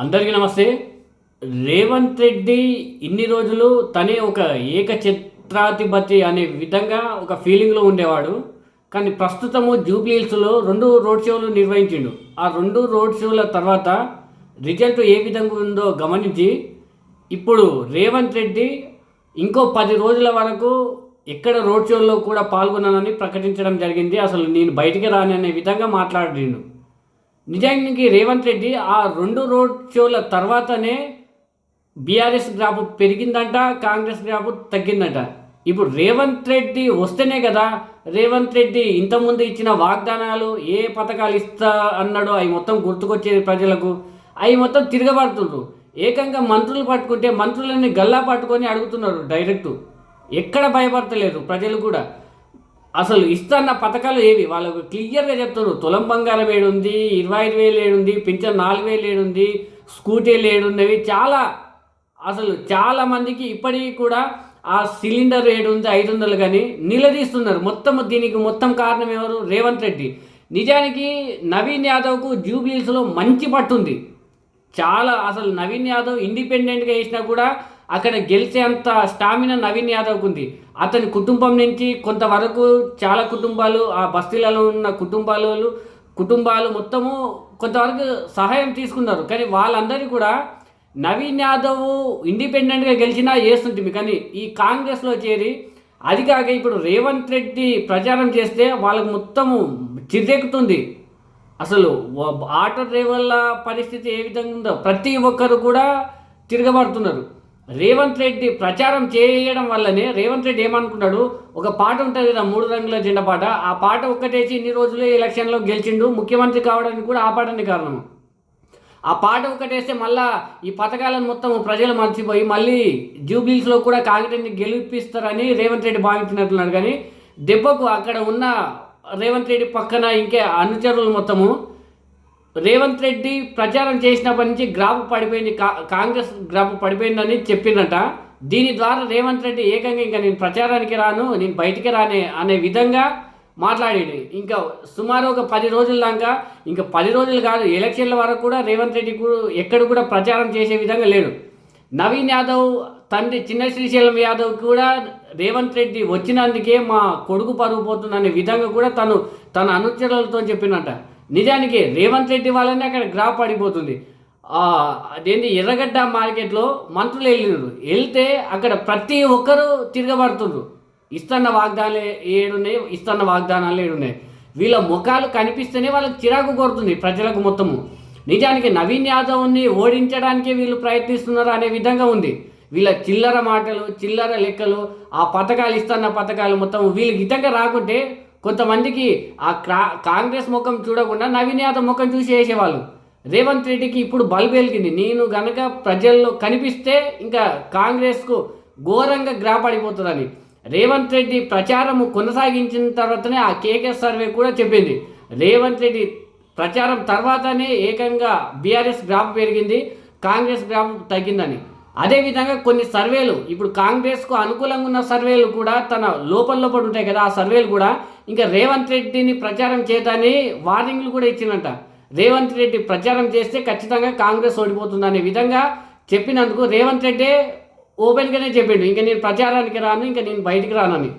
అందరికీ నమస్తే. రేవంత్ రెడ్డి ఇన్ని రోజులు తనే ఒక ఏక చిత్రాధిపతి అనే విధంగా ఒక ఫీలింగ్లో ఉండేవాడు. కానీ ప్రస్తుతము జూబ్లీహిల్స్లో రెండు రోడ్ షోలు నిర్వహించిండు. ఆ రెండు రోడ్ షోల తర్వాత రిజల్ట్ ఏ విధంగా ఉందో గమనించి ఇప్పుడు రేవంత్ రెడ్డి ఇంకో పది రోజుల వరకు ఎక్కడ రోడ్ షోల్లో కూడా పాల్గొన్నానని ప్రకటించడం జరిగింది. అసలు నేను బయటికి రాననే విధంగా మాట్లాడిండు. నిజానికి రేవంత్ రెడ్డి ఆ రెండు రోడ్ షోల తర్వాతనే బీఆర్ఎస్ గ్రాఫ్ పెరిగిందంట కాంగ్రెస్ గ్రాఫ్ తగ్గిందంట. ఇప్పుడు రేవంత్ రెడ్డి వస్తేనే కదా రేవంత్ రెడ్డి ఇంతకుముందు ఇచ్చిన వాగ్దానాలు ఏ పథకాలు ఇస్తా అన్నాడో అవి మొత్తం గుర్తుకొచ్చేది ప్రజలకు అవి మొత్తం తిరగబడుతుండ్రు. ఏకంగా మంత్రులు పట్టుకుంటే మంత్రులని గల్లా పట్టుకొని అడుగుతున్నారు డైరెక్ట్. ఎక్కడ భయపడతలేరు ప్రజలు కూడా. అసలు ఇస్తున్న పథకాలు ఏవి? వాళ్ళకు క్లియర్గా చెప్తారు తులం బంగారం ఏడుంది ఇరవై ఐదు వేలు ఏడుంది పింఛన్ నాలుగు వేలు ఏడుంది స్కూటీలు ఏడున్నవి చాలా అసలు చాలా మందికి ఇప్పటికీ కూడా ఆ సిలిండర్ ఏడుంది ఐదు వందలు కానీ నిలదీస్తున్నారు. మొత్తం దీనికి మొత్తం కారణం ఎవరు? రేవంత్ రెడ్డి. నిజానికి నవీన్ యాదవ్కు జూబ్లీస్లో మంచి పట్టుంది. చాలా అసలు నవీన్ యాదవ్ ఇండిపెండెంట్గా వేసినా కూడా అక్కడ గెలిచేంత స్టామినా నవీన్ యాదవ్కు ఉంది. అతని కుటుంబం నుంచి కొంతవరకు చాలా కుటుంబాలు ఆ బస్తీలలో ఉన్న కుటుంబాలు కుటుంబాలు మొత్తము కొంతవరకు సహాయం తీసుకున్నారు. కానీ వాళ్ళందరికీ కూడా నవీన్ యాదవ్ ఇండిపెండెంట్గా గెలిచినా చేస్తుంటుంది కానీ ఈ కాంగ్రెస్లో చేరి అది కాక ఇప్పుడు రేవంత్ రెడ్డి ప్రచారం చేస్తే వాళ్ళకు మొత్తము చిరెక్కుతుంది అసలు ఆటో డ్రైవర్ల పరిస్థితి ఏ విధంగా ఉందో ప్రతి ఒక్కరు కూడా తిరగబడుతున్నారు. రేవంత్ రెడ్డి ప్రచారం చేయడం వల్లనే రేవంత్ రెడ్డి ఏమనుకున్నాడు? ఒక పాట ఉంటుంది కదా మూడు రంగుల జెండా పాట. ఆ పాట ఒక్కటేసి ఇన్ని రోజులు ఎలక్షన్లో గెలిచిండు ముఖ్యమంత్రి కావడానికి కూడా ఆ పాటని కారణం. ఆ పాట ఒకటేస్తే మళ్ళా ఈ పథకాలను మొత్తం ప్రజలు మర్చిపోయి మళ్ళీ జూబ్లీస్లో కూడా కాగితాన్ని గెలిపిస్తారని రేవంత్ రెడ్డి భావించినట్లున్నాడు కానీ దెబ్బకు అక్కడ ఉన్న రేవంత్ రెడ్డి పక్కన ఇంకే అనుచరులు మొత్తము రేవంత్ రెడ్డి ప్రచారం చేసినప్పటి నుంచి గ్రాఫ్ పడిపోయింది. కా- కాంగ్రెస్ గ్రాఫ్ పడిపోయిందని చెప్పిందట. దీని ద్వారా రేవంత్ రెడ్డి ఏకంగా ఇంకా నేను ప్రచారానికి రాను నేను బయటికి రానే అనే విధంగా మాట్లాడాడు. ఇంకా సుమారు ఒక పది రోజుల దాకా ఇంకా పది రోజులు కాదు ఎలక్షన్ల వరకు కూడా రేవంత్ రెడ్డి కూడా ఎక్కడ కూడా ప్రచారం చేసే విధంగా లేడు. నవీన్ యాదవ్ తండ్రి చిన్న శ్రీశైలం యాదవ్ కూడా రేవంత్ రెడ్డి వచ్చినందుకే మా కొడుకు పరుగు పోతుందనే విధంగా కూడా తను తన అనుచరులతో చెప్పినట్ట. నిజానికి రేవంత్ రెడ్డి వాళ్ళనే అక్కడ గ్రాఫ్ పడిపోతుంది. అదేంటి ఎర్రగడ్డ మార్కెట్లో మంత్రులు వెళ్ళినారు వెళ్తే అక్కడ ప్రతి ఒక్కరూ తిరగబడుతుండ్రు. ఇస్తున్న వాగ్దానాలు ఏడున్నాయి ఇస్తున్న వాగ్దానాలు ఏడున్నాయి. వీళ్ళ ముఖాలు కనిపిస్తేనే వాళ్ళకి చిరాకు కోరుతుంది ప్రజలకు మొత్తము. నిజానికి నవీన్ యాదవ్ని ఓడించడానికి వీళ్ళు ప్రయత్నిస్తున్నారు అనే విధంగా ఉంది. వీళ్ళ చిల్లర మాటలు చిల్లర లెక్కలు ఆ పథకాలు ఇస్తున్న పథకాలు మొత్తం వీళ్ళకి ఇతంగా రాకుంటే కొంతమందికి ఆ క్రా- కాంగ్రెస్ ముఖం చూడకుండా నవీన్ యాదవ్ ముఖం చూసి వేసేవాళ్ళు. రేవంత్ రెడ్డికి ఇప్పుడు బల్బు వెలిగింది. నేను గనక ప్రజల్లో కనిపిస్తే ఇంకా కాంగ్రెస్కు ఘోరంగా గ్రాపడిపోతుందని. రేవంత్ రెడ్డి ప్రచారం కొనసాగించిన తర్వాతనే ఆ కేకేఎస్ సర్వే కూడా చెప్పింది. రేవంత్ రెడ్డి ప్రచారం తర్వాతనే ఏకంగా బీఆర్ఎస్ గ్రాఫ్ పెరిగింది. కాంగ్రెస్ గ్రాఫ్ తగ్గిందని. అదేవిధంగా కొన్ని సర్వేలు ఇప్పుడు కాంగ్రెస్కు అనుకూలంగా ఉన్న సర్వేలు కూడా తన లోపల లోపల ఉంటాయి కదా ఆ సర్వేలు కూడా. ఇంకా రేవంత్ రెడ్డిని ప్రచారం చేయదని వార్నింగ్లు కూడా ఇచ్చిందంట. రేవంత్ రెడ్డి ప్రచారం చేస్తే ఖచ్చితంగా కాంగ్రెస్ ఓడిపోతుంది అనే విధంగా చెప్పినందుకు రేవంత్ రెడ్డి ఓపెన్గానే చెప్పిండు. ఇంకా నేను ప్రచారానికి రాను ఇంకా నేను బయటికి రానని.